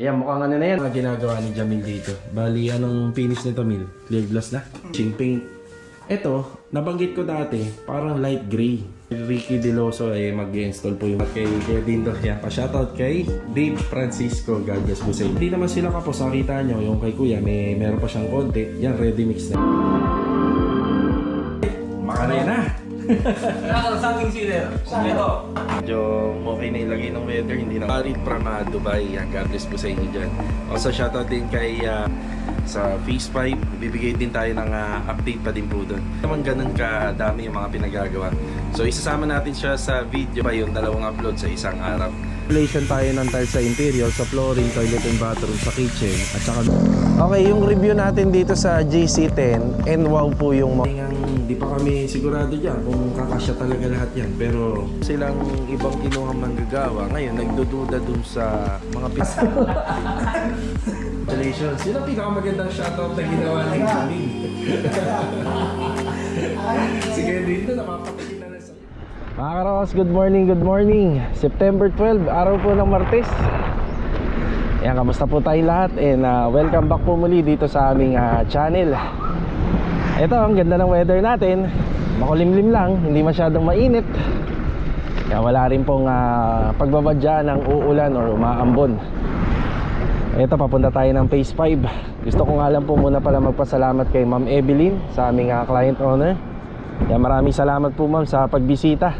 Ayan, mukhang ano na yan. Mga ginagawa ni Jamil dito. Bali, anong finish nito, Mil? Clear glass na? Ching paint. Ito, nabanggit ko dati, parang light gray. Ricky Deloso ay mag-install po yung kay Kuya Dindo. Yan, pa-shoutout kay Dave Francisco Gagas Busay. Hindi naman sila kapos. Nakita nyo, yung kay Kuya, may meron pa siyang konti. Yan, ready mix na. Makana na. Nakakal something sealer. Ito. Medyo okay na ilagay ng weather, hindi na Farid from uh, Dubai. Yan, God bless po sa inyo dyan. Also, shoutout din kay uh, sa Face 5. Bibigay din tayo ng uh, update pa din po doon. Naman ganun kadami yung mga pinagagawa. So, isasama natin siya sa video pa yung dalawang upload sa isang araw. Installation tayo ng tiles sa interior, sa flooring, toilet and bathroom, sa kitchen, at saka... Okay, yung review natin dito sa GC10, and wow po yung mga... Di pa kami sigurado dyan kung kakasya talaga lahat yan. Pero silang ibang kinuha manggagawa, ngayon nagdududa dun sa mga pis... Congratulations! Sino ang pinakamagandang shoutout na ginawa ni Jamie? Sige, dito napapatingin na sa... Mga karos, good morning, good morning. September 12, araw po ng Martes. Ayan, kamusta po tayong lahat and uh, welcome back po muli dito sa aming uh, channel. Ito, ang ganda ng weather natin. Makulimlim lang, hindi masyadong mainit. Kaya wala rin pong uh, pagbabadya ng uulan or umaambon. Ito, papunta tayo ng Phase 5. Gusto ko nga lang po muna pala magpasalamat kay Ma'am Evelyn sa aming uh, client owner. Kaya maraming salamat po ma'am sa pagbisita.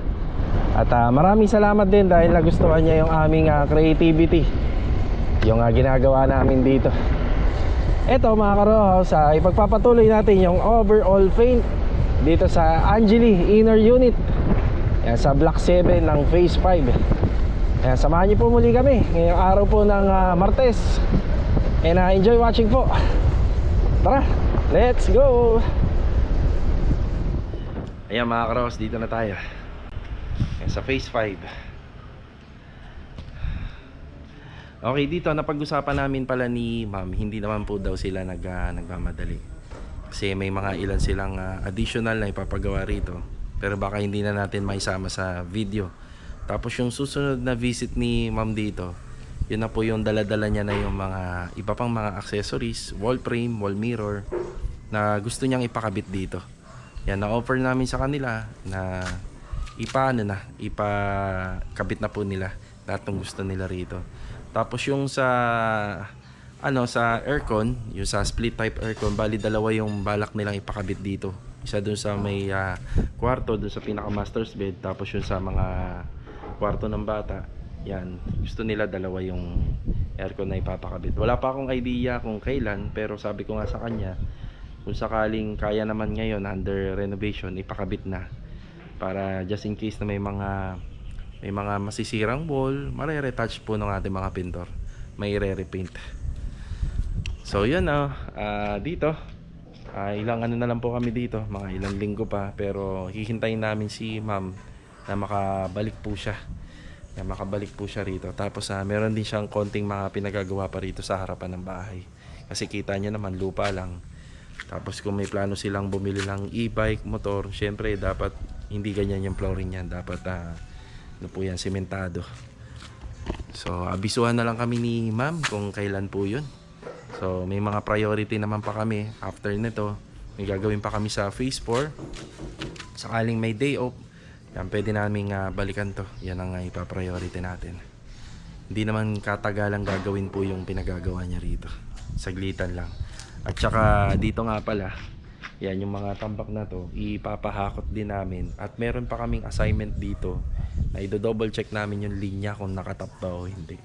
At ah, maraming salamat din dahil nagustuhan niya yung aming ah, creativity. Yung ah, ginagawa namin dito. Ito mga karohaws, ah, ipagpapatuloy natin yung overall paint dito sa Angeli Inner Unit. Yan, sa Block 7 ng Phase 5. Ayan, samahan niyo po muli kami ngayong araw po ng ah, Martes. And ah, enjoy watching po. Tara, let's go! Ayan mga karos, dito na tayo. Ayan, sa phase 5. Okay, dito napag-usapan namin pala ni ma'am, hindi naman po daw sila nag, ah, nagmamadali. Kasi may mga ilan silang ah, additional na ipapagawa rito. Pero baka hindi na natin maisama sa video. Tapos yung susunod na visit ni ma'am dito, yun na po yung daladala niya na yung mga iba pang mga accessories, wall frame, wall mirror na gusto niyang ipakabit dito. Yan, na-offer namin sa kanila na ipaano na, ipakabit na po nila lahat gusto nila rito. Tapos yung sa ano sa aircon, yung sa split type aircon, bali dalawa yung balak nilang ipakabit dito. Isa dun sa may ah, kwarto, dun sa pinaka master's bed, tapos yung sa mga kwarto ng bata. Yan, gusto nila dalawa yung aircon na ipapakabit. Wala pa akong idea kung kailan, pero sabi ko nga sa kanya, kung sakaling kaya naman ngayon under renovation, ipakabit na. Para just in case na may mga may mga masisirang wall, mare-retouch po ng ating mga pintor. May re-repaint. So yun na, ah, dito. Ah, ilang ano na lang po kami dito, mga ilang linggo pa. Pero hihintayin namin si ma'am na makabalik po siya. Na makabalik po siya rito. Tapos ah, meron din siyang konting mga pinagagawa pa rito sa harapan ng bahay. Kasi kita niya naman lupa lang. Tapos kung may plano silang bumili ng e-bike, motor, syempre dapat hindi ganyan yung flooring niyan. Dapat ah, ano po yan, sementado. So, abisuhan na lang kami ni ma'am kung kailan po yun. So, may mga priority naman pa kami after nito. May gagawin pa kami sa phase 4. Sakaling may day off, yan, pwede namin ah, balikan to. Yan ang uh, ipa-priority natin. Hindi naman katagalang gagawin po yung pinagagawa niya rito. Saglitan lang. At saka dito nga pala, yan yung mga tambak na to, ipapahakot din namin. At meron pa kaming assignment dito na i-double check namin yung linya kung nakatap ba o hindi.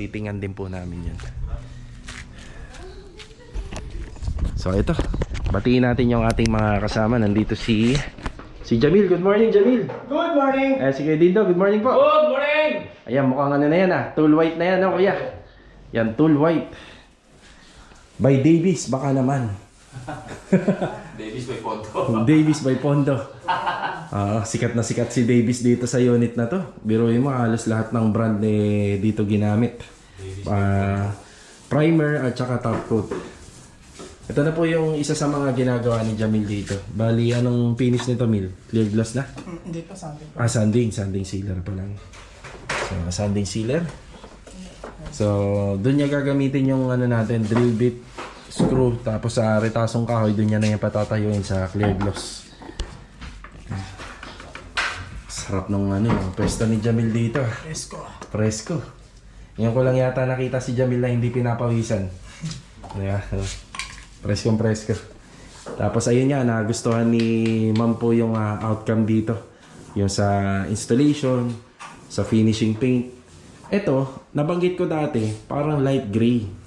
Titingan din po namin yan. So ito, batiin natin yung ating mga kasama. Nandito si si Jamil. Good morning, Jamil. Good morning! Eh, si Kuya Dindo, good morning po. Good morning! Ayan, mukhang ano na yan ah. Tool white na yan, no, kuya? Yan, tool white. By Davis, baka naman. Davis may photo. Davis by Pondo. Ah, sikat na sikat si Davis dito sa unit na to. Biruin mo, halos lahat ng brand eh, dito ginamit. Ah, primer at saka top coat. Ito na po yung isa sa mga ginagawa ni Jamil dito. Bali, anong finish nito, Mil? Clear glass na? Mm, Hindi pa ko. Ah, sanding. Sanding sealer pa lang. So, sanding sealer. So, doon niya gagamitin yung ano natin, drill bit, screw, tapos sa retasong kahoy, doon niya na yung patatayuin sa clear gloss. Sarap nung ano, yung pwesto ni Jamil dito. Presko. Presko. Ngayon ko lang yata nakita si Jamil na hindi pinapawisan. Kaya, preskong presko. Tapos ayun nga, nagustuhan ni ma'am po yung ah, outcome dito. Yung sa installation, sa finishing paint. Ito, nabanggit ko dati, parang light gray.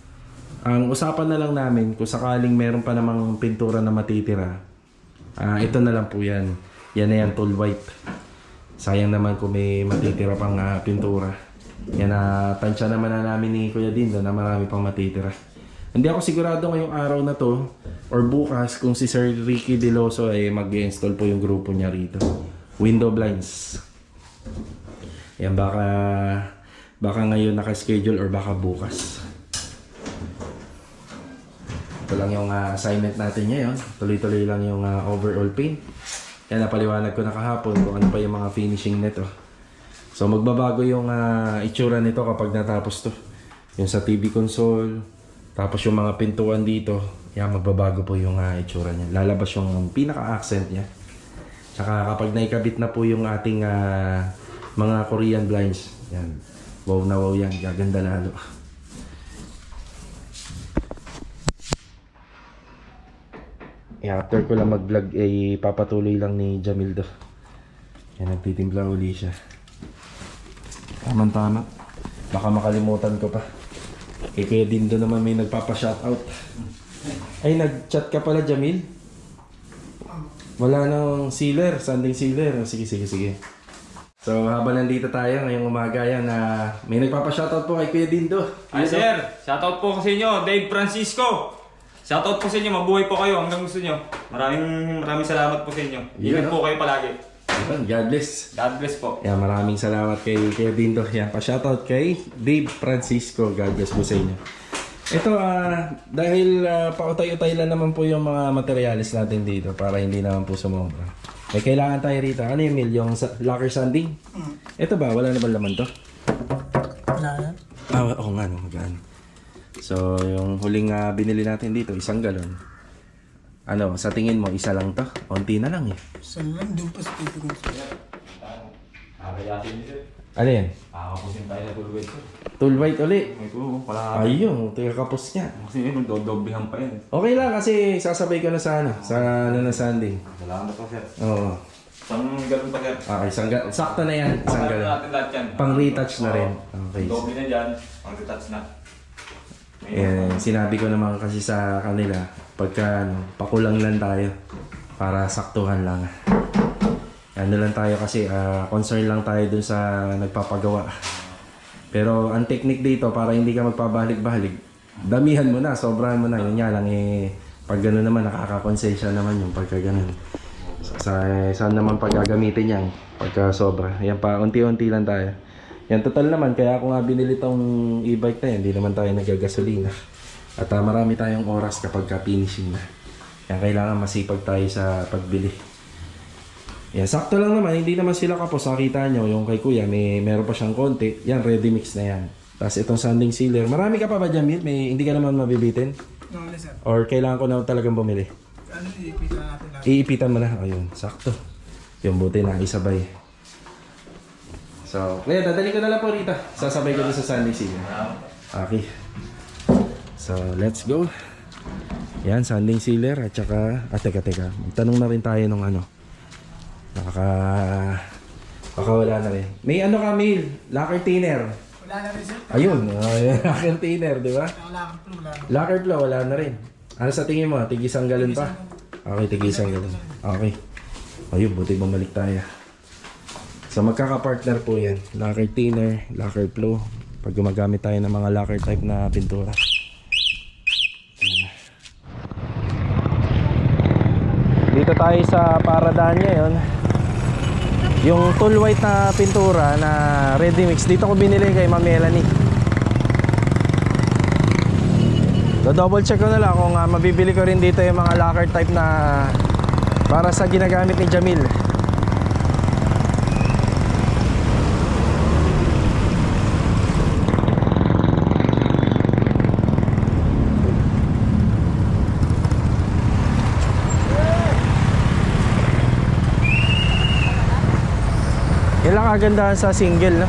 Ang usapan na lang namin, kung sakaling meron pa namang pintura na matitira, ah ito na lang po yan. Yan na yan, tool white. Sayang naman kung may matitira pang ah, pintura. Yan na tansya naman na namin ni Kuya Dindo na marami pang matitira. Hindi ako sigurado ngayong araw na to or bukas kung si Sir Ricky Deloso ay mag-install po yung grupo niya rito. Window blinds. Yan baka baka ngayon naka-schedule or baka bukas. Ito lang yung ah, assignment natin ngayon. Tuloy-tuloy lang yung ah, overall paint. Yan, napaliwanag ko na kahapon kung ano pa yung mga finishing nito. So, magbabago yung ah, itsura nito kapag natapos to. Yung sa TV console, tapos yung mga pintuan dito, yan, magbabago po yung ah, itsura niya. Lalabas yung pinaka-accent niya. Tsaka kapag naikabit na po yung ating ah, mga Korean blinds, yan, wow na wow yan, gaganda lalo. Eh, after ko lang mag-vlog, eh, papatuloy lang ni Jamil do. Yan, nagtitimpla uli siya. Tama-tama. Baka makalimutan ko pa. Eh, kaya din doon naman may nagpapa-shoutout. Ay, nag-chat ka pala, Jamil? Wala nang sealer, sanding sealer. Sige, sige, sige. So, habang nandito tayo ngayong umaga yan na may nagpapa-shoutout po kay Kuya Dindo. Ay sir, shoutout po sa inyo, Dave Francisco. Shoutout po sa inyo, mabuhay po kayo hanggang gusto nyo. Maraming maraming salamat po sa inyo. Yun, Ingat no? po kayo palagi. Ayun, God bless. God bless po. Yan, maraming salamat kay Kuya Dindo. Yan, pa-shoutout kay Dave Francisco. God bless po sa inyo. Ito, ah, dahil uh, pautay-utay lang naman po yung mga materialis natin dito para hindi naman po sumobra. May kailangan tayo rito. Ano yung Mil? Yung sa- locker sanding? Ito ba? Wala na ba laman to? Wala na. Ah, oo nga, no, magaan. So, yung huling ah, binili natin dito, isang galon. Ano, sa tingin mo, isa lang to? Konti na lang eh. Saan lang doon pa sa TV ko. Ano yan? Kakapusin tayo na tulwet sir. Tool white uli. May ko, pala. Ayun, tingnan kapos niya. Kasi yun, magdodoblihan pa yan. Okay lang kasi sasabay ko na sa ano, sa ano na sanding. Salamat po sir. Oo. Isang ganun pa sir. Okay, isang ga- sakto na yan, isang galon. natin lahat yan. Pang retouch na rin. Okay. Doble na dyan, pang retouch na. Eh, sinabi ko naman kasi sa kanila, pagka ano, pakulang lang tayo para saktuhan lang. Ano lang tayo kasi ah, concern lang tayo dun sa nagpapagawa. Pero ang technique dito para hindi ka magpabalik-balik, damihan mo na, sobrahan mo na. Yun nga lang eh, pag gano'n naman, nakakakonsensya naman yung pagka gano'n. Sa, saan naman pag gagamitin yan? Pagka sobra. Yan pa, unti-unti lang tayo. Yan, total naman. Kaya ako nga binili tong e-bike na yan. Hindi naman tayo nagagasolina. At ah, marami tayong oras kapag ka finishing na. Yan, kailangan masipag tayo sa pagbili. Yan, sakto lang naman. Hindi naman sila kapos. Nakita nyo, yung kay kuya, may meron pa siyang konti. Yan, ready mix na yan. Tapos itong sanding sealer. Marami ka pa ba dyan, Mil? May, hindi ka naman mabibitin? No, sir. Or kailangan ko na talagang bumili? Ano, iipita na natin lahat. Iipitan mo na. Ayun, sakto. Yung buti na, isabay. So, kaya dadali ko na lang po rito. Sasabay ko doon sa Sunday Sea. Okay. So, let's go. Yan, sanding sealer at saka, ah, teka, teka. Magtanong na rin tayo nung ano. Nakaka, baka wala na rin. May ano ka, Mil? Locker thinner. Wala na rin sir. Ayun, uh, locker thinner, di ba? Kang pro, wala na. Locker flow, wala na rin. Ano sa tingin mo? Tigisang galon pa? Okay, tigisang galon. Okay. Ayun, buti bumalik tayo. So magkaka-partner po yan. Locker thinner, locker flow. Pag gumagamit tayo ng mga locker type na pintura. Dito tayo sa Paradaan ngayon. Yung tool white na pintura na ready mix. Dito ko binili kay Ma'am Melanie. So double check ko na lang kung ah, mabibili ko rin dito yung mga locker type na para sa ginagamit ni Jamil. Kagandahan sa single, no?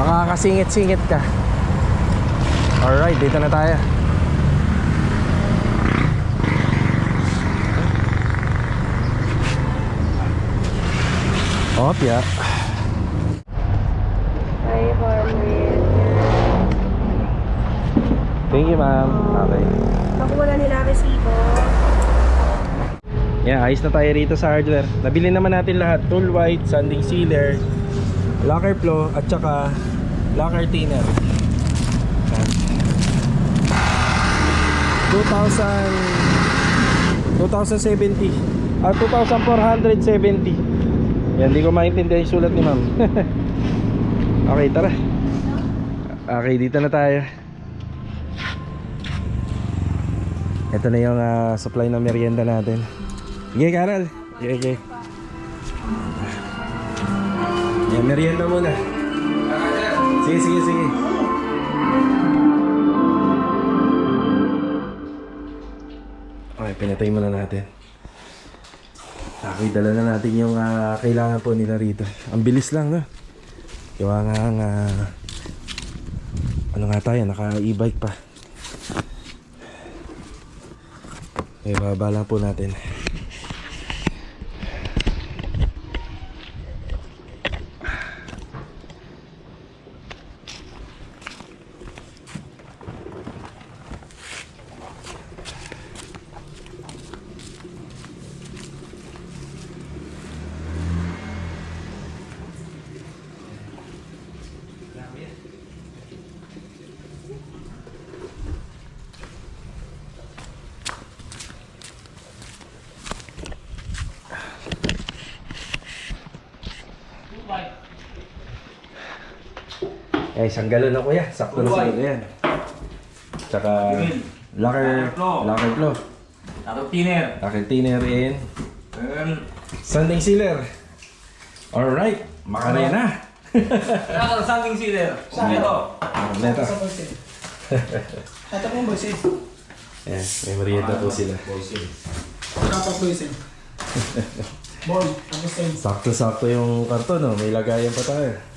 Makakasingit-singit ka. Alright, dito na tayo. Opya. 500. Thank you, ma'am. Okay. Nakuha na nila resibo. Yeah, ayos na tayo rito sa hardware. Nabili naman natin lahat. Tool white, sanding sealer, locker flow, at saka locker thinner. Yan. 2,000 2,070 ah 2,470 yan, di ko maintindihan yung sulat ni ma'am okay, tara okay, dito na tayo ito na yung ah, supply ng merienda natin Sige, Carol. Sige, sige. Yan, merienda muna. Sige, sige, sige. Okay, pinatay muna natin. Okay, dala na natin yung ah, kailangan po nila rito. Ang bilis lang, no? Gawa nga ang... ah, ano nga tayo, naka e-bike pa. Okay, baba lang po natin. Eh, isang galon na kuya. Sakto na sa yan. Tsaka, locker, locker flow. Tato tiner. Locker thinner in. Sanding sealer. Alright, makarena. Tato something sealer. Ito. Neto. Sa boysin. Ito pong boysin. Ayan, may merienda po sila. Dapat boysin. Boy, tapos. Sakto-sakto yung karton, no? May lagayan pa tayo.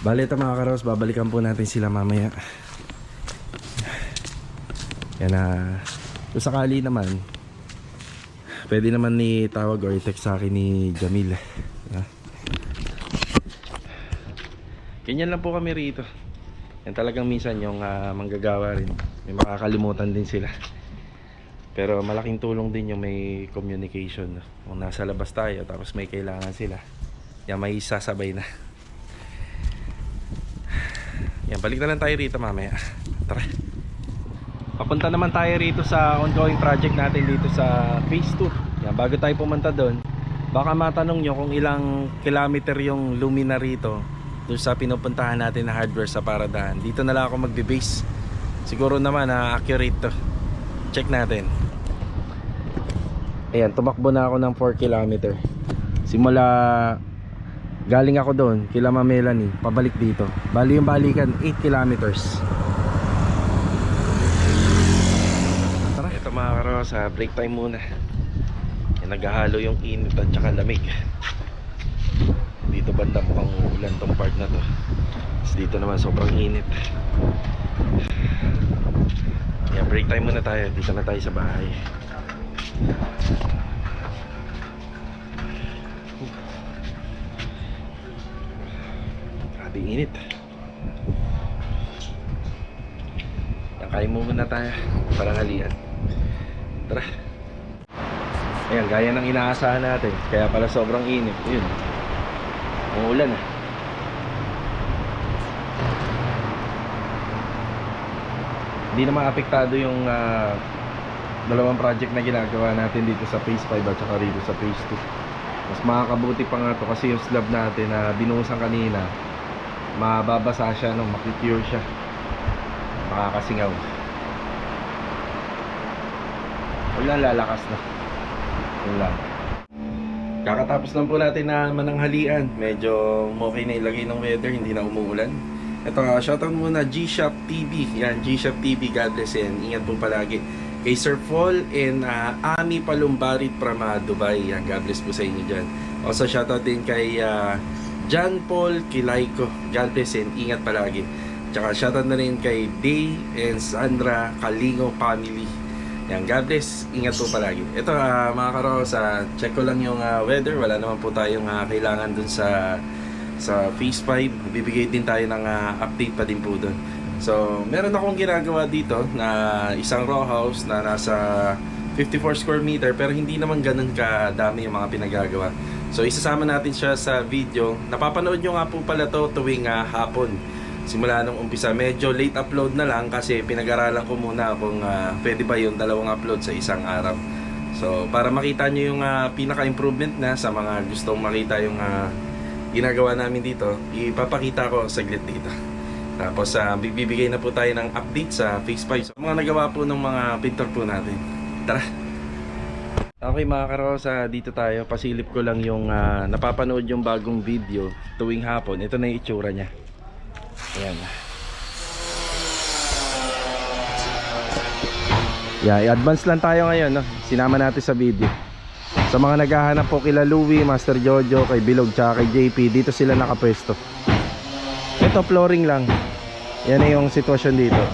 Bale ito mga karos, babalikan po natin sila mamaya. Yan na, kung sakali naman, pwede naman ni tawag or i-text sa akin ni Jamil. Ganyan lang po kami rito. Yan talagang minsan yung ah, manggagawa rin. May makakalimutan din sila. Pero malaking tulong din yung may communication. Kung nasa labas tayo tapos may kailangan sila. Yan may sasabay na. Yan, balik na lang tayo rito mamaya. Tara. Papunta naman tayo rito sa ongoing project natin dito sa phase 2. Yan, bago tayo pumunta doon, baka matanong nyo kung ilang kilometer yung lumina rito doon sa pinupuntahan natin na hardware sa Paradahan. Dito na lang ako magbe-base. Siguro naman na accurate to. Check natin. Ayan, tumakbo na ako ng 4 kilometer. Simula galing ako doon, kila Ma Melanie, pabalik dito. Bali yung balikan 8 kilometers. Tara, ito mga karosa, break time muna. Yan, naghahalo yung init at saka lamig. Dito banda mukhang ulan tong part na to. Tapos dito naman sobrang init. Yan, break time muna tayo. Dito na tayo sa bahay. Grabe init. Kain mo muna tayo. Parang halian. Tara. Ayan, gaya ng inaasahan natin. Kaya pala sobrang init. Yun. Umuulan ah. Hindi naman apektado yung ah, dalawang project na ginagawa natin dito sa phase 5 at saka rito sa phase 2 mas makakabuti pa nga to kasi yung slab natin na binuhusan kanina mababasa siya no, makikure siya makakasingaw wala lalakas na lang kakatapos lang po natin na mananghalian medyo okay na ilagay ng weather hindi na umuulan ito nga, shoutout muna G-Shop TV. Yan, G-Shop TV, God bless yan. Ingat po palagi. kay Sir Paul and ah, Ami Palumbarit from ah, Dubai. Yan, God bless po sa inyo dyan. Also shoutout din kay ah, John Paul Kilaiko. God bless ingat palagi. Tsaka shoutout na rin kay Day and Sandra Kalingo family. Yan, God bless. Ingat po palagi. Ito ah, mga karo, sa check ko lang yung ah, weather. Wala naman po tayong ah, kailangan dun sa sa Phase 5. Bibigay din tayo ng ah, update pa din po dun. So, meron akong ginagawa dito na isang row house na nasa 54 square meter pero hindi naman ganun kadami yung mga pinagagawa. So, isasama natin siya sa video. Napapanood nyo nga po pala to tuwing ah, hapon. Simula nung umpisa, medyo late upload na lang kasi pinag-aralan ko muna kung ah, pwede ba yung dalawang upload sa isang araw. So, para makita nyo yung ah, pinaka-improvement na sa mga gustong makita yung ah, ginagawa namin dito, ipapakita ko saglit dito. Tapos uh, bibigay na po tayo ng update sa Phase 5. So, mga nagawa po ng mga pintor po natin. Tara! Okay mga karosa, dito tayo. Pasilip ko lang yung ah, napapanood yung bagong video tuwing hapon. Ito na yung itsura niya. Ayan. Yeah, i-advance lang tayo ngayon. No? Sinama natin sa video. Sa mga naghahanap po kila Louie, Master Jojo, kay Bilog, tsaka kay JP, dito sila nakapwesto. Ito flooring lang. Yan na yung sitwasyon dito.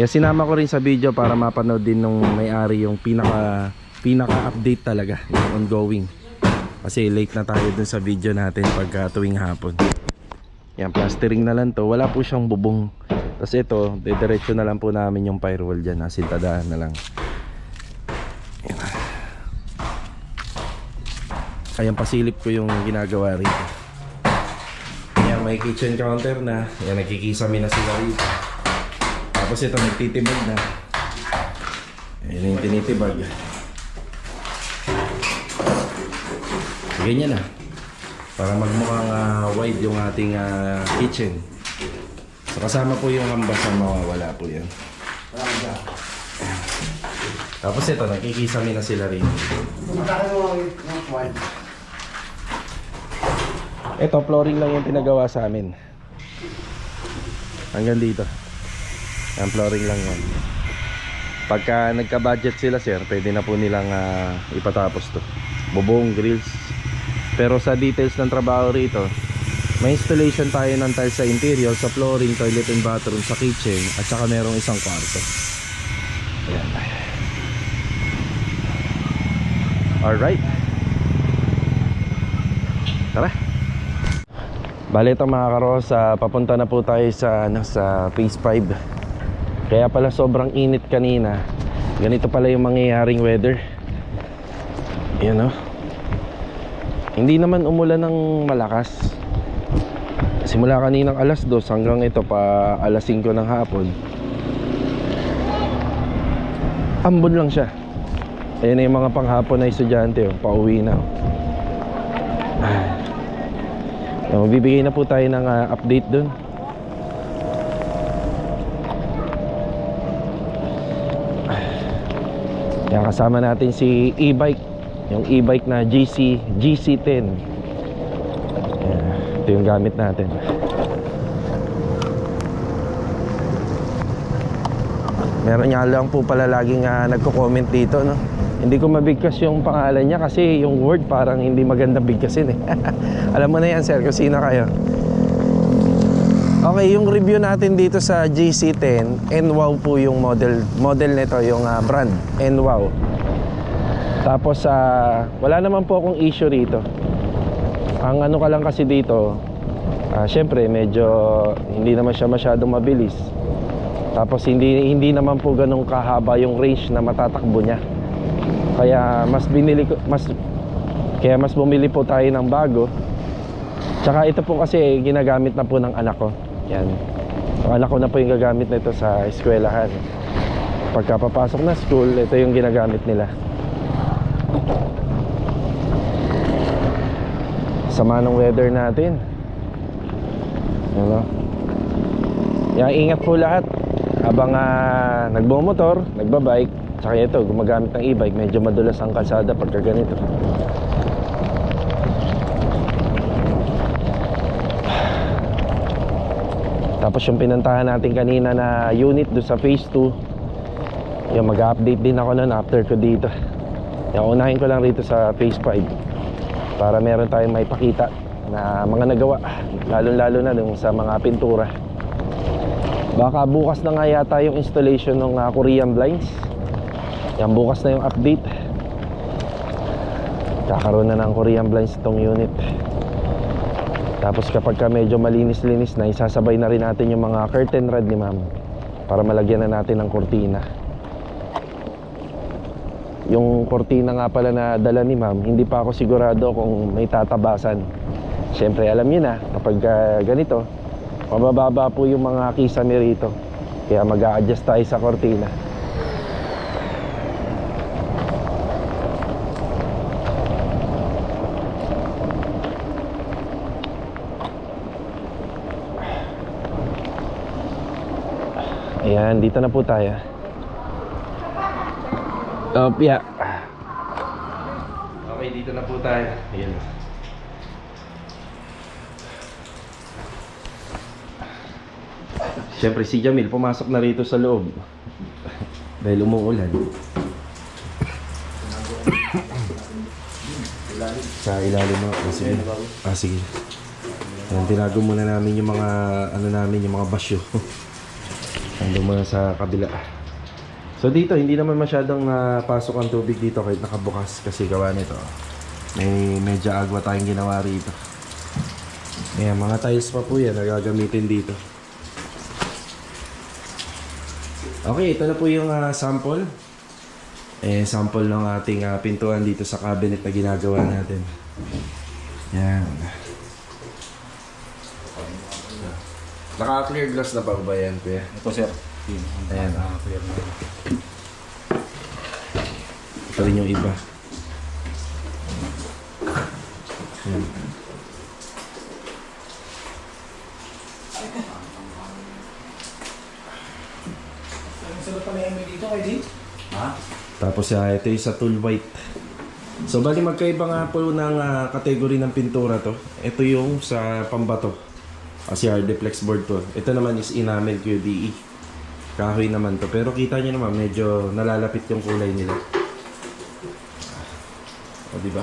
Yan sinama ko rin sa video para mapanood din nung may-ari yung pinaka pinaka update talaga, yung ongoing. Kasi late na tayo dun sa video natin pagka tuwing hapon. Yan, plastering na lang to. Wala po siyang bubong. Tapos ito, didiretso na lang po namin yung firewall dyan. Asintadaan na lang. Yan. Ayan, pasilip ko yung ginagawa rito. Yan, may kitchen counter na. Yan, nagkikisami na sila rito. Tapos ito, nagtitibag na. Yan yung tinitibag. Ganyan na. Para magmukhang ah, wide yung ating ah, kitchen. So kasama po yung hambasan mawawala po yan. Tapos ito, nagkikisami na sila rin. Ito, flooring lang yung pinagawa sa amin. Hanggang dito. Ang flooring lang yan. Pagka nagka-budget sila sir, pwede na po nilang ah, ipatapos to. Bubong, grills. Pero sa details ng trabaho rito, may installation tayo ng tiles sa interior, sa flooring, toilet and bathroom, sa kitchen, at saka merong isang kwarto. Ayan. Alright. Tara. Bale ito mga karosa, papunta na po tayo sa, ano, sa phase 5 Kaya pala sobrang init kanina. Ganito pala yung mangyayaring weather. Yan o Hindi naman umulan ng malakas. Simula kaninang alas 2 hanggang ito pa alas 5 ng hapon. Ambon lang siya. Ayan na yung mga panghapon na estudyante oh, pauwi na oh. So, bibigay na po tayo ng ah, update dun. Yan, kasama natin si e-bike. Yung e-bike na GC, GC10. Yan, ito yung gamit natin. Meron nga lang po pala laging ah, nagko-comment dito, no? Hindi ko mabigkas yung pangalan niya kasi yung word parang hindi maganda bigkasin eh. Alam mo na yan, sir, kung sino kayo. Okay, yung review natin dito sa GC10, NWOW po yung model model nito, yung ah, brand, NWOW. Tapos sa wala naman po akong issue rito. Ang ano ka lang kasi dito, ah, syempre medyo hindi naman siya masyadong mabilis. Tapos hindi hindi naman po ganun kahaba yung range na matatakbo niya. Kaya mas binili ko mas kaya mas bumili po tayo ng bago. Tsaka ito po kasi ginagamit na po ng anak ko. Yan. Anak ko na po yung gagamit nito sa eskwelahan. Pagka papasok na school, ito yung ginagamit nila. Sama ng weather natin. Ano? Kaya ingat po lahat. Habang uh, nagbumotor, nagbabike, Tsaka ito, gumagamit ng e-bike, medyo madulas ang kalsada pagka ganito. Tapos yung pinuntahan natin kanina na unit do sa phase 2, Yung mag-update din ako nun after ko dito. Yung unahin ko lang rito sa phase 5 para meron tayong may pakita na mga nagawa lalo-lalo na dun sa mga pintura. Baka bukas na nga yata yung installation ng ah, Korean blinds. Yan bukas na yung update. Kakaroon na ng Korean blinds itong unit. Tapos kapag ka medyo malinis-linis na, isasabay na rin natin yung mga curtain rod ni ma'am para malagyan na natin ng kortina. Yung kortina nga pala na dala ni ma'am, hindi pa ako sigurado kung may tatabasan. Siyempre, alam niyo na, kapag ah, ganito, mabababa po yung mga kisame rito. Kaya mag adjust tayo sa kortina. Ayan, dito na po tayo. Oh, yeah. Okay, dito na po tayo. Ayan. Siyempre si Jamil pumasok na rito sa loob. Dahil umuulan. sa ilalim mo. Ah, sige. Ah, sige. Ayan, tinago muna namin yung mga ano namin, yung mga basyo. Nandun muna sa kabila. So dito, hindi naman masyadong napasok ang tubig dito kahit nakabukas kasi gawa nito. May medyo agwa tayong ginawa rito. Ayan, mga tiles pa po yan na gagamitin dito. Okay, ito na po yung ah, sample. Eh, sample ng ating ah, pintuan dito sa cabinet na ginagawa natin. Yan. Naka-clear glass na pa ba yan, kuya? Ito sir. Ayan. Ito rin yung iba. Ayan. Sarap pala yung dito kay Din. Tapos ah, ito yung sa tool white. So bali magkaiba nga po ng ah, category ng pintura to. Ito yung sa pambato. Hard flex board to. Ito naman is enamel QDE. Kahoy naman to. Pero kita nyo naman medyo nalalapit yung kulay nila. O di ba?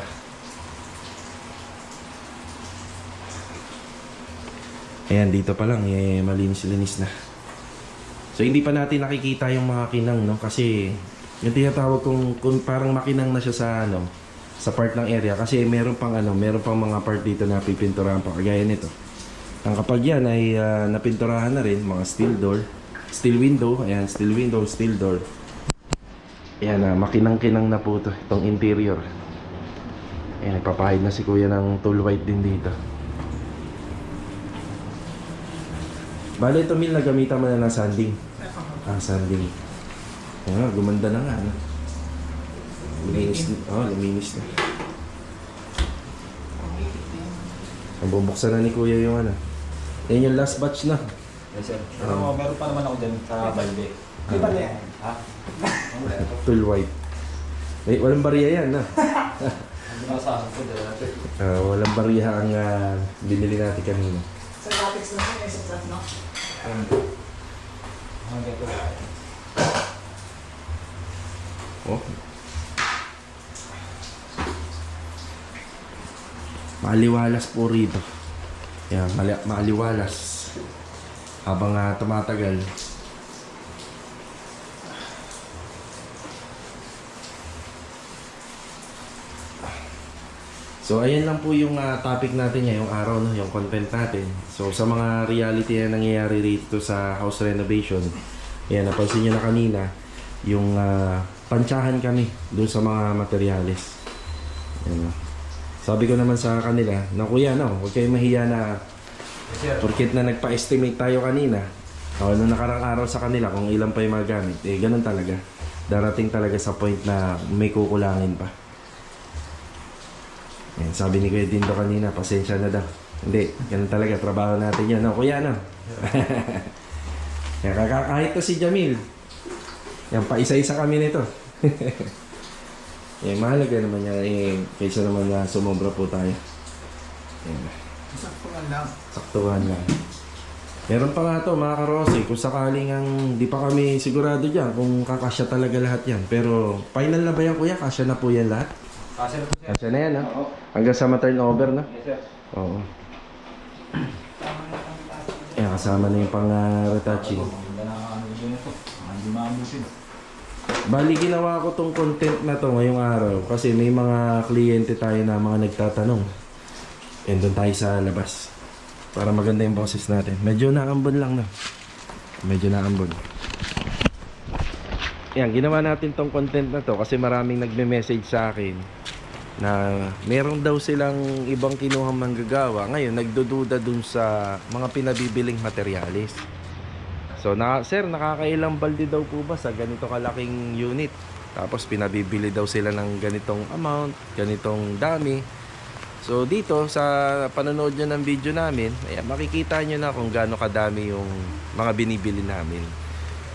Ayan, dito pa lang, eh, malinis-linis na. So hindi pa natin nakikita yung mga kinang no kasi yung tinatawag kong kung parang makinang na siya sa ano sa part ng area kasi meron pang ano, meron pang mga part dito na pipinturahan pa kagaya nito. Ang kapag yan ay ah, napinturahan na rin mga steel door, steel window, ayan, steel window, steel door. Ayan na, makinang-kinang na po to, itong interior. Ayan, nagpapahid na si kuya ng tool white din dito. Bale, ito mil na gamitan mo na ng sanding. Ah, sanding. Ayan nga, gumanda na nga. Ano? Luminis, oh, luminis na. Ang bubuksan na ni Kuya yung ano. Yan yung last batch na. Yes sir. Pero meron pa naman ako dyan sa balde. Di ba yan? Ha? Tool white. Eh, walang bariya yan, na. Akin ko dyan. Ah, walang bariya ang ah, binili natin kanina. Sa latex na siya, sa flat, no? Oh. Maaliwalas po rito. Yan, mali maaliwalas. Habang ah, tumatagal. So ayan lang po yung ah, topic natin ngayong araw, no, yung content natin. So sa mga reality na nangyayari rito sa house renovation, yan napansin niyo na kanina, yung ah, tansyahan kami doon sa mga materyales. Yan, oh. Sabi ko naman sa kanila, na kuya no, huwag kayong mahiya na Porkit na nagpa-estimate tayo kanina, o nung nakarang araw sa kanila kung ilan pa yung magamit, eh ganun talaga. Darating talaga sa point na may kukulangin pa. Yan, sabi ni Kuya Dindo kanina, pasensya na daw. Hindi, ganun talaga, trabaho natin yan. No, kuya, no? yan, kahit to si Jamil. Yan, pa isa-isa kami nito. yan, mahalaga naman yan. Eh, kaysa naman na sumobra po tayo. Yan. Sakto lang. Saktuhan lang. Meron pa nga to mga karose, kung sakaling ang di pa kami sigurado dyan kung kakasya talaga lahat yan. Pero final na ba yan kuya? Kasya na po yan lahat? Kasi na po sir. Kasya na yan ha? Hanggang sa ma-turnover na? Yes sir. Oo. Ayan, kasama na yung pang uh, retouching. Maganda na ano yun ito. Hindi maamusin. Bali, ginawa ko tong content na to ngayong araw kasi may mga kliyente tayo na mga nagtatanong. And doon tayo sa labas. Para maganda yung boses natin. Medyo naambon lang na. Medyo naambon. Yan, ginawa natin tong content na to kasi maraming nagme-message sa akin na meron daw silang ibang kinuhang manggagawa. Ngayon, nagdududa dun sa mga pinabibiling materialis. So, na, sir, nakakailang balde daw po ba sa ganito kalaking unit? Tapos pinabibili daw sila ng ganitong amount, ganitong dami. So, dito sa panonood nyo ng video namin, ayan, makikita nyo na kung gaano kadami yung mga binibili namin.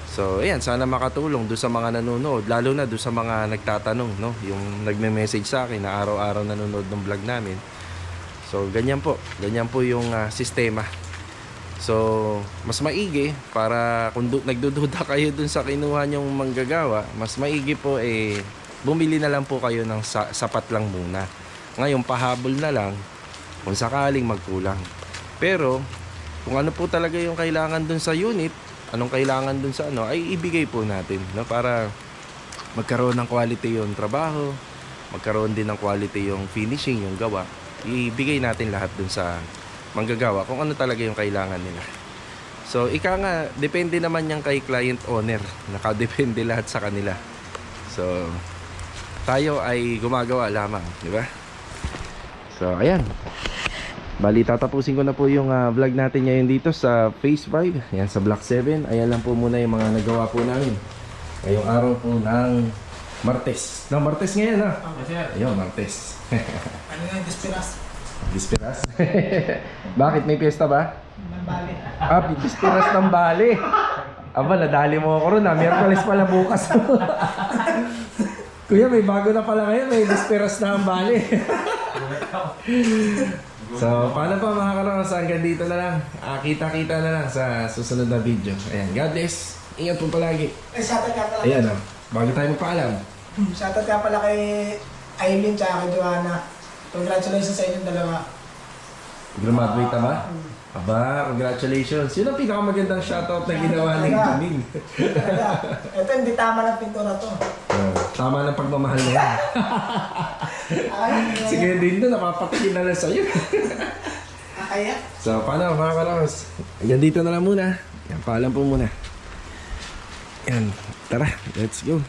So, ayan, sana makatulong do sa mga nanonood, lalo na do sa mga nagtatanong, no? Yung nagme-message sa akin na araw-araw nanonood ng vlog namin. So, ganyan po. Ganyan po yung ah, sistema. So, mas maigi para kung du- nagdududa kayo dun sa kinuha nyong manggagawa, mas maigi po eh bumili na lang po kayo ng sa- sapat lang muna. Ngayon, pahabol na lang kung sakaling magkulang. Pero, kung ano po talaga yung kailangan dun sa unit, anong kailangan dun sa ano, ay ibigay po natin. No? Para magkaroon ng quality yung trabaho, magkaroon din ng quality yung finishing, yung gawa. Ibigay natin lahat dun sa manggagawa kung ano talaga yung kailangan nila. So, ika nga, depende naman yan kay client owner. Nakadepende lahat sa kanila. So, tayo ay gumagawa lamang, di ba? So, ayan. Bali, tatapusin ko na po yung ah, vlog natin ngayon dito sa Phase 5. Ayan, sa Block 7. Ayan lang po muna yung mga nagawa po namin. Ngayong araw po ng Martes. No, Martes ngayon ha. Yes sir. Ayun, Martes. Ano nga, Desperas? Bisperas. Bakit? May piyesta ba? Ng bali. Ah, Bisperas ng Bali. Aba, nadali mo ako ron ah. Miyerkules pala bukas. Kuya, may bago na pala ngayon. May Bisperas na ang Bali. so, paano pa mga karoon? Hanggang dito na lang. Ah, kita-kita na lang sa susunod na video. Ayan, God bless. Ingat po palagi. Eh, shoutout ka pala. Ayan oh. Bago tayo magpaalam. Shoutout ka pala kay Aileen tsaka kay Joanna. Congratulations sa inyong dalawa. Graduate ka ba? Aba, congratulations. Yun ang pinakamagandang shoutout na ginawa Jaming. Talaga. Ito, hindi tama ng pintura to. Oh, tama ng pagmamahal na yan. Ay, Sige din doon, napapatingin na lang sa'yo. Kaya? so, paano mga kalangos? Hanggang dito na lang muna. Yan, paalam po muna. Yan, tara, let's go.